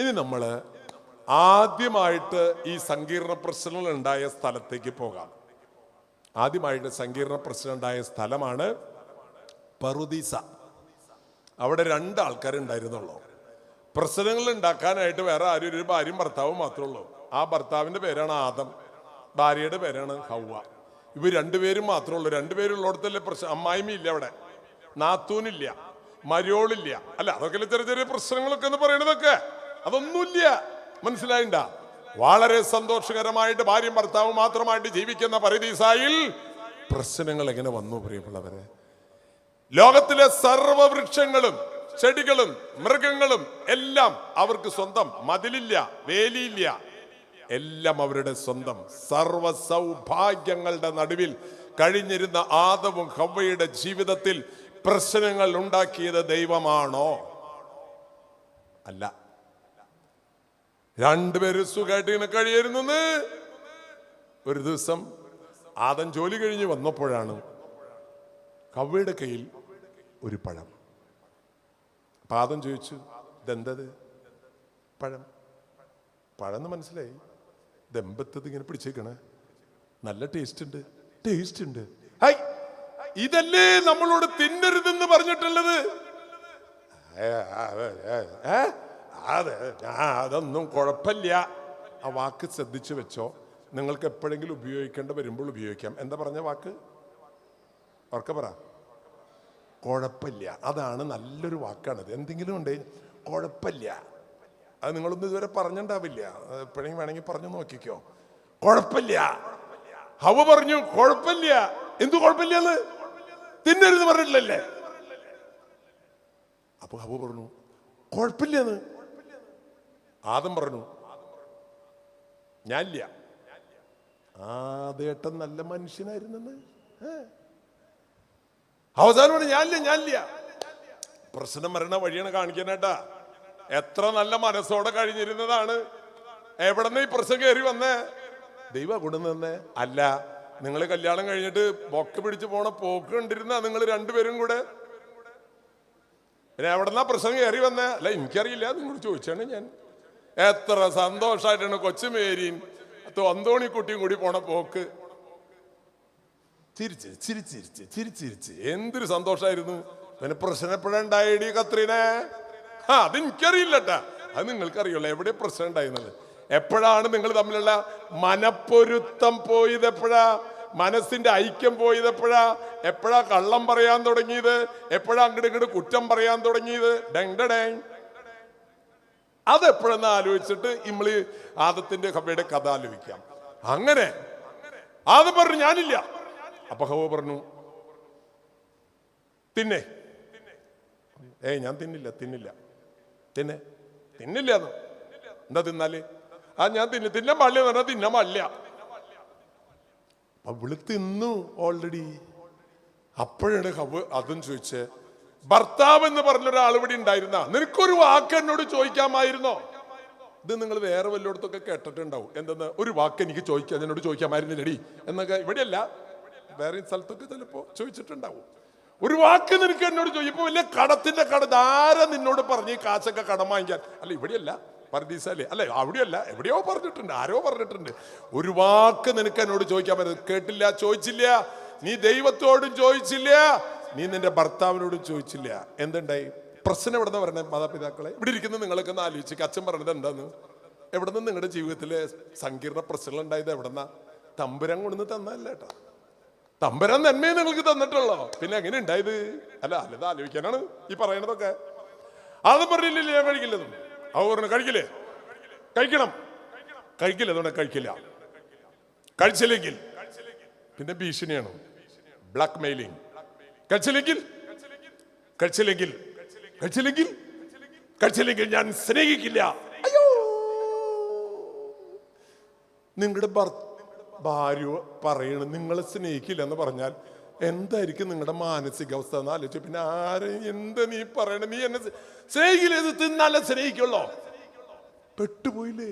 ഇനി നമ്മൾ ആദ്യമായിട്ട് ഈ സങ്കീർണ പ്രശ്നങ്ങൾ ഉണ്ടായ സ്ഥലത്തേക്ക് പോകാം. ആദ്യമായിട്ട് സങ്കീർണ പ്രശ്നം ഉണ്ടായ സ്ഥലമാണ് പറുദീസ. അവിടെ രണ്ട് ആൾക്കാരുണ്ടായിരുന്നുള്ളൂ പ്രശ്നങ്ങൾ ഉണ്ടാക്കാനായിട്ട് വേറെ ആരും ഒരു ഭാര്യയും ഭർത്താവും മാത്രമേ ഉള്ളൂ ആ ഭർത്താവിന്റെ പേരാണ് ആദം ഭാര്യയുടെ പേരാണ് ഹൗവ ഇവർ രണ്ടുപേരും മാത്രമേ ഉള്ളൂ രണ്ടുപേരുള്ളിടത്തല്ലേ പ്രശ്നം? അമ്മായിമ ഇല്ല അവിടെ. നാത്തൂനില്ല. മരിയോളില്ല അല്ല അതൊക്കെ ചെറിയ ചെറിയ പ്രശ്നങ്ങളൊക്കെ എന്ന് പറയണതൊക്കെ അതൊന്നുമില്ല മനസ്സിലായിണ്ട? വളരെ സന്തോഷകരമായിട്ട് ഭാര്യയും ഭർത്താവും മാത്രമായിട്ട് ജീവിക്കുന്ന പരിധീസായിൽ പ്രശ്നങ്ങൾ എങ്ങനെ വന്നു പ്രിയമുള്ളവരെ? ലോകത്തിലെ സർവവൃക്ഷങ്ങളും ചെടികളും മൃഗങ്ങളും എല്ലാം അവർക്ക് സ്വന്തം മതിലില്ല വേലിയില്ല. എല്ലാം അവരുടെ സ്വന്തം സർവ സൗഭാഗ്യങ്ങളുടെ നടുവിൽ കഴിഞ്ഞിരുന്ന ആദവും ഹവയുടെ ജീവിതത്തിൽ പ്രശ്നങ്ങൾ ഉണ്ടാക്കിയത് ദൈവമാണോ? അല്ല. രണ്ടുപേരും സുഖമായിട്ട് ഇങ്ങനെ കഴിയായിരുന്നു ഒരു ദിവസം ആദൻ ജോലി കഴിഞ്ഞ് വന്നപ്പോഴാണ് കവ്വയുടെ കയ്യിൽ ഒരു പഴം. പാദം ചോദിച്ചു ഇതെന്തത്? പഴം. പഴം എന്ന് മനസ്സിലായി. ദമ്പത്തത് ഇങ്ങനെ പിടിച്ചേക്കണേ. നല്ല ടേസ്റ്റ് ഉണ്ട്. ടേസ്റ്റ് ഉണ്ട്. ഹൈ ഇതല്ലേ നമ്മളോട് തിന്നരുതെന്ന് പറഞ്ഞിട്ടുള്ളത്? ഏ? അതെ ആ, അതൊന്നും കുഴപ്പമില്ല. ആ വാക്ക് ശ്രദ്ധിച്ചു വെച്ചോ. നിങ്ങൾക്ക് എപ്പോഴെങ്കിലും ഉപയോഗിക്കേണ്ട വരുമ്പോൾ ഉപയോഗിക്കാം. എന്താ പറഞ്ഞ വാക്ക്? ഓർക്ക പറ. കുഴപ്പമില്ല. അതാണ് നല്ലൊരു വാക്കാണത്. എന്തെങ്കിലും ഉണ്ട് കുഴപ്പമില്ല. അത് നിങ്ങളൊന്നും ഇതുവരെ പറഞ്ഞിട്ടുണ്ടാവില്ല എപ്പോഴെങ്കിലും വേണമെങ്കിൽ പറഞ്ഞു നോക്കിക്കോ. കുഴപ്പമില്ല. ഹവ പറഞ്ഞു കുഴപ്പമില്ല. എന്തു കുഴപ്പമില്ലെന്ന് തിന്നരുത് പറഞ്ഞിട്ടില്ലല്ലേ? അപ്പൊ ഹവ പറഞ്ഞു കുഴപ്പമില്ലെന്ന് ആദം പറഞ്ഞു ഞാനില്ല. ആദേട്ടൻ നല്ല മനുഷ്യനായിരുന്നെന്ന്. അവസാനം പറഞ്ഞു ഞാനില്ല ഞാനില്ല. പ്രശ്നം വരണ വഴിയാണ് കാണിക്കാനായിട്ടാ. എത്ര നല്ല മനസ്സോടെ കഴിഞ്ഞിരുന്നതാണ്. എവിടെന്ന് ഈ പ്രശ്നം കയറി വന്നേ? ദൈവ കൊണ്ടുവന്നേ അല്ല നിങ്ങൾ കല്യാണം കഴിഞ്ഞിട്ട് ബൊക്ക പിടിച്ചു പോണ പോക്ക് കണ്ടിരുന്ന നിങ്ങൾ രണ്ടുപേരും കൂടെ? പിന്നെ എവിടെന്നാ പ്രശ്നം കയറി വന്നേ? അല്ല എനിക്കറിയില്ല നിങ്ങൾ ചോദിച്ചാണ് ഞാൻ. എത്ര സന്തോഷമായിട്ടാണ് കൊച്ചുമേരിയും അന്തോണിക്കുട്ടിയും കൂടി പോണ പോക്ക്. ചിരിച്ച് ചിരിച്ചിരിച്ച് ചിരിച്ചിരിച്ച് എന്തൊരു സന്തോഷമായിരുന്നു പിന്നെ പ്രശ്നം എപ്പോഴുണ്ടായിടി കത്രീനെ. ആ അത് എനിക്കറിയില്ലട്ടാ അത് നിങ്ങൾക്കറിയുള്ളൂ എവിടെ പ്രശ്നം ഉണ്ടായിരുന്നത് എപ്പോഴാണ് നിങ്ങൾ തമ്മിലുള്ള മനപ്പൊരുത്തം പോയത് എപ്പോഴാ മനസ്സിന്റെ ഐക്യം പോയത് എപ്പോഴാ എപ്പോഴാ കള്ളം പറയാൻ തുടങ്ങിയത്? എപ്പോഴാ അങ്ങോട്ട് ഇങ്ങോട്ട് കുറ്റം പറയാൻ തുടങ്ങിയത്? Deng Deng. അതെപ്പോഴെന്ന് ആലോചിച്ചിട്ട് നമ്മൾ ആദത്തിന്റെ ഹബയുടെ കഥ ആലോചിക്കാം. അങ്ങനെ. ആദം പറഞ്ഞു ഞാനില്ല. അപ്പൊ ഹവ പറഞ്ഞു തിന്നെ. ഏയ് ഞാൻ തിന്നില്ല തിന്നില്ല. തിന്നെ? തിന്നില്ല എന്താ തിന്നാൽ? ആ ഞാൻ തിന്ന തിന്നാൻ പാടില്ല പറഞ്ഞാൽ തിന്നാൻ പാടില്ല. അവൾ തിന്നു ഓൾറെഡി അപ്പോഴാണ് ഹവ് അതും ചോദിച്ചേ ഭർത്താവ് എന്ന് പറഞ്ഞ ഒരാൾ ഇവിടെ ഉണ്ടായിരുന്ന. നിനക്കൊരു വാക്ക് എന്നോട് ചോദിക്കാമായിരുന്നോ? ഇത് നിങ്ങൾ വേറെ വല്ലയിടത്തൊക്കെ കേട്ടിട്ടുണ്ടാവും. എന്തെന്ന്? ഒരു വാക്ക് എനിക്ക് ചോദിക്കാൻ എന്നോട് ചോദിക്കാമായിരുന്നില്ലടി. എന്നൊക്കെ ഇവിടെയല്ല. വേറെ സ്ഥലത്തൊക്കെ ചിലപ്പോ ചോദിച്ചിട്ടുണ്ടാവും. ഒരു വാക്ക് നിനക്ക് എന്നോട് ചോദിക്കും. ഇപ്പൊ വലിയ കടത്തിന്റെ കട ആരാ നിന്നോട് പറഞ്ഞ് ഈ കാശൊക്കെ കടം വാങ്ങിക്കാൻ? അല്ല ഇവിടെയല്ല. പർദീസല്ലേ അല്ലെ? അവിടെയല്ല. എവിടെയോ പറഞ്ഞിട്ടുണ്ട് ആരോ പറഞ്ഞിട്ടുണ്ട്. ഒരു വാക്ക് നിനക്ക് എന്നോട് ചോദിക്കാൻ പറ്റും കേട്ടില്ല ചോദിച്ചില്ല. നീ ദൈവത്തോടും ചോദിച്ചില്ല. നീ നിന്റെ ഭർത്താവിനോട് ചോദിച്ചില്ല. എന്തുണ്ടായി? പ്രശ്നം എവിടെ നിന്ന് പറഞ്ഞത് മാതാപിതാക്കളെ? ഇവിടെ ഇരിക്കുന്ന നിങ്ങളൊക്കെ ഒന്ന് ആലോചിച്ച് അച്ഛൻ പറഞ്ഞത് എന്താന്ന്? എവിടെ നിന്ന് നിങ്ങളുടെ ജീവിതത്തിലെ സങ്കീർണ പ്രശ്നങ്ങൾ ഉണ്ടായത് എവിടെന്നാ? തമ്പുരാൻ കൊണ്ടുവന്ന് തന്നല്ല കേട്ടോ. നന്മയെ നിങ്ങൾക്ക് തന്നിട്ടുള്ളോ? പിന്നെ എങ്ങനെ ഉണ്ടായത്? അല്ല അല്ലത് ആലോചിക്കാനാണ് ഈ പറയണതൊക്കെ. അത് പറഞ്ഞില്ലേ ഞാൻ കഴിക്കില്ലെന്നും അവ പറഞ്ഞു കഴിക്കില്ലേ? കഴിക്കണം. കഴിക്കില്ല അതുകൊണ്ട് കഴിക്കില്ല. കഴിച്ചില്ലെങ്കിൽ. പിന്നെ ഭീഷണിയാണ്? ബ്ലാക്ക് മെയിലിംഗ് കഴിച്ചില്ലെങ്കിൽ കഴിച്ചില്ലെങ്കിൽ കഴിച്ചില്ലെങ്കിൽ കഴിച്ചില്ലെങ്കിൽ ഞാൻ സ്നേഹിക്കില്ല. അയ്യോ! നിങ്ങളുടെ ഭാര്യ പറയണ നിങ്ങളെ സ്നേഹിക്കില്ല എന്ന് പറഞ്ഞാൽ എന്തായിരിക്കും നിങ്ങളുടെ മാനസികാവസ്ഥ എന്ന് ആലോചിച്ചു പിന്നെ ആരെയും എന്താ നീ പറയണ? നീ എന്നെ സ്നേഹിക്കില്ല? ഇത് തിന്നാലേ സ്നേഹിക്കുള്ളോ? പെട്ടുപോയില്ലേ?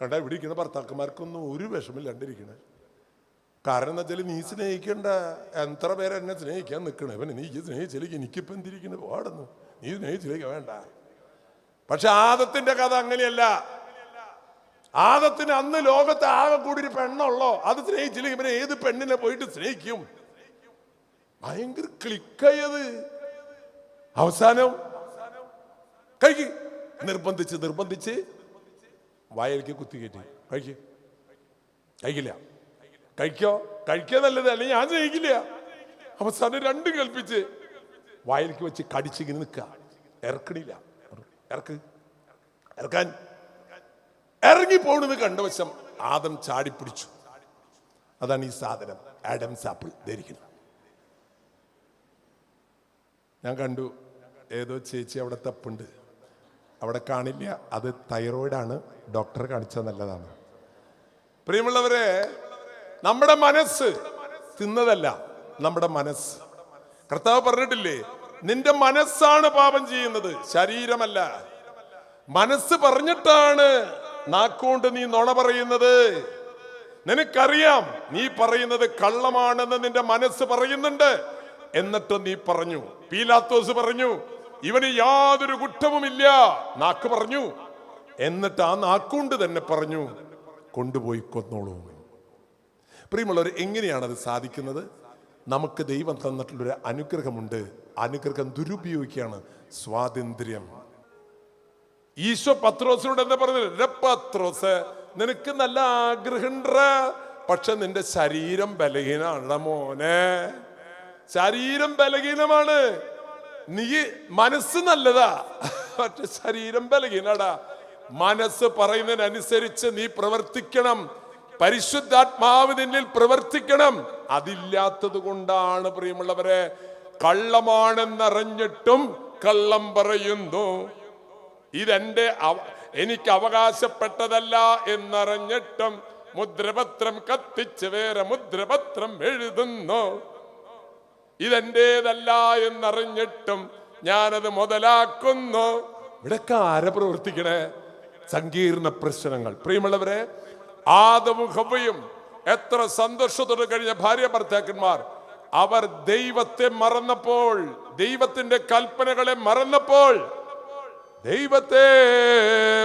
കണ്ട ഇവിടെ ഇരിക്കുന്ന ഭർത്താക്കന്മാർക്കൊന്നും ഒരു വിഷമില്ലാണ്ടിരിക്കണേ കാരണം എന്താ വെച്ചാൽ നീ സ്നേഹിക്കേണ്ട എത്ര പേരെ എന്നെ സ്നേഹിക്കാൻ നിൽക്കണേ? പിന്നെ നീ സ്നേഹിച്ചില്ലെങ്കിൽ എനിക്കിപ്പം എന്തിരിക്കുന്നു? പാടുന്നു. നീ സ്നേഹിച്ചില്ലെങ്കിൽ വേണ്ട. പക്ഷെ ആദത്തിന്റെ കഥ അങ്ങനെയല്ല. ആദത്തിന് അന്ന് ലോകത്ത് ആകെ കൂടി ഒരു പെണ്ണുള്ളോ അത് സ്നേഹിച്ചില്ലെങ്കിൽ ഇവനെ ഏത് പെണ്ണിനെ പോയിട്ട് സ്നേഹിക്കും? ഭയങ്കര ക്ലിക്കായത്. അവസാനം കഴിക്ക്. നിർബന്ധിച്ച് നിർബന്ധിച്ച് വായലിക്ക് കുത്തിക്കയറ്റി കഴിക്ക്. കഴിക്കില്ല. കഴിക്കോ? കഴിക്കുക നല്ലത് അല്ലെങ്കിൽ ഞാൻ സ്നേഹിക്കില്ല അവസാനം രണ്ടും കൽപ്പിച്ച് വായിലേക്ക് വെച്ച് കടിച്ചിങ്ങനെ നിൽക്ക ഇറക്കണില്ല. ഇറക്ക്. ഇറക്കാൻ. ഇറങ്ങി പോണെന്ന് കണ്ടവശം ആദം ചാടിപ്പിടിച്ചു. അതാണ് ഈ സാധനം. ആഡം സാപ്പിൾ ധരിക്കുന്നത്. ഞാൻ കണ്ടു ഏതോ ചേച്ചി അവിടെ തപ്പുണ്ട്. അവിടെ കാണില്ല. അത് തൈറോയിഡാണ് ഡോക്ടറെ കാണിച്ചാൽ നല്ലതാണ്. പ്രിയമുള്ളവരെ നമ്മുടെ മനസ്സ് തിന്നതല്ല നമ്മുടെ മനസ്സ്. കർത്താവ് പറഞ്ഞിട്ടില്ലേ നിന്റെ മനസ്സാണ് പാപം ചെയ്യുന്നത് ശരീരമല്ല. മനസ്സ് പറഞ്ഞിട്ടാണ് നാക്കുകൊണ്ട് നീ നുണ പറയുന്നത്. നിനക്കറിയാം നീ പറയുന്നത് കള്ളമാണെന്ന് നിന്റെ മനസ്സ് പറയുന്നുണ്ട്. എന്നിട്ട് നീ പറഞ്ഞു. പീലാത്തോസ് പറഞ്ഞു ഇവന് യാതൊരു കുറ്റവുമില്ല. നാക്ക് പറഞ്ഞു. എന്നിട്ട് ആ നാക്കുകൊണ്ട് തന്നെ പറഞ്ഞു കൊണ്ടുപോയി കൊന്നോളൂ പ്രിയമുള്ളവർ എങ്ങനെയാണ് അത് സാധിക്കുന്നത്? നമുക്ക് ദൈവം തന്നിട്ടുള്ളൊരു അനുഗ്രഹമുണ്ട്. അനുഗ്രഹം ദുരുപയോഗിക്കുകയാണ് സ്വാതന്ത്ര്യം. ഈശോ പത്രോസിനോട് എന്താ പറഞ്ഞത്? "രെ പത്രോസ് നിനക്ക് നല്ല ആഗ്രഹമുണ്ട. പക്ഷെ നിന്റെ ശരീരം ബലഹീനാണ് മോനെ. ശരീരം ബലഹീനമാണ്. നീ മനസ്സ് നല്ലതാ. പക്ഷെ ശരീരം ബലഹീനടാ. മനസ്സ് പറയുന്നതിനനുസരിച്ച് നീ പ്രവർത്തിക്കണം. പരിശുദ്ധാത്മാവ് നിന്നിൽ പ്രവർത്തിക്കണം. അതില്ലാത്തത് കൊണ്ടാണ് പ്രിയമുള്ളവരെ കള്ളമാണെന്നറിഞ്ഞിട്ടും കള്ളം പറയുന്നു. ഇതെന്റെ എനിക്ക് അവകാശപ്പെട്ടതല്ല എന്നറിഞ്ഞിട്ടും മുദ്രപത്രം കത്തിച്ച് വേറെ മുദ്രപത്രം എഴുതുന്നു. ഇതെന്റേതല്ല എന്നറിഞ്ഞിട്ടും ഞാനത് മുതലാക്കുന്നു. ഇവിടൊക്കെ ആരെ പ്രവർത്തിക്കണേ? സങ്കീർണ പ്രശ്നങ്ങൾ. പ്രിയമുള്ളവരെ ആദവും ഹവയും എത്ര സന്തോഷത്തോടെ കഴിഞ്ഞ ഭാര്യ ഭർത്താക്കന്മാർ അവർ ദൈവത്തെ മറന്നപ്പോൾ ദൈവത്തിന്റെ കൽപ്പനകളെ മറന്നപ്പോൾ ദൈവത്തെ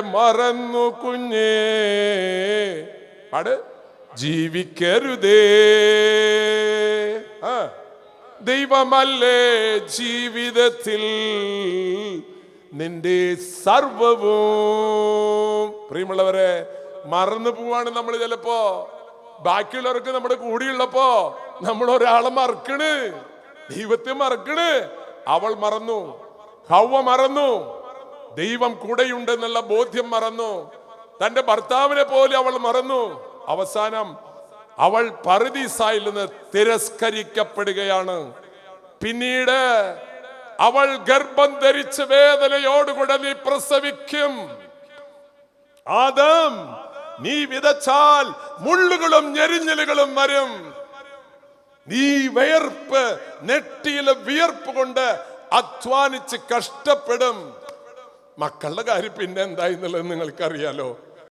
മറന്നു കുഞ്ഞേ. പാട്. ജീവിക്കരുതേ. ദൈവമല്ലേ ജീവിതത്തിൽ നിന്റെ സർവവും. പ്രിയമുള്ളവരെ മറന്നു പോവാണ് നമ്മൾ ചിലപ്പോ. ബാക്കിയുള്ളവർക്ക് നമ്മുടെ കൂടിയുള്ളപ്പോ നമ്മൾ ഒരാളെ മറക്കണ്. ദൈവത്തെ മറക്കണ്. അവൾ മറന്നു. ഹവ മറന്നു. ദൈവം കൂടെയുണ്ടെന്നുള്ള ബോധ്യം മറന്നു. തന്റെ ഭർത്താവിനെ പോലെ അവൾ മറന്നു. അവസാനം അവൾ പറുദീസായിൽ നിന്ന് തിരസ്കരിക്കപ്പെടുകയാണ്. പിന്നീട് അവൾ ഗർഭം ധരിച്ച് വേദനയോടുകൂടെ നീ പ്രസവിക്കും. ആദം നീ വിതച്ചാൽ മുള്ളുകളും ഞെരിഞ്ഞലുകളും വരും. നീ വയർപ്പ് നെറ്റിയിലെ വിയർപ്പ് കൊണ്ട് അധ്വാനിച്ച് കഷ്ടപ്പെടും. മക്കളുടെ കാര്യം പിന്നെ എന്തായിരുന്നല്ലോ നിങ്ങൾക്കറിയാലോ.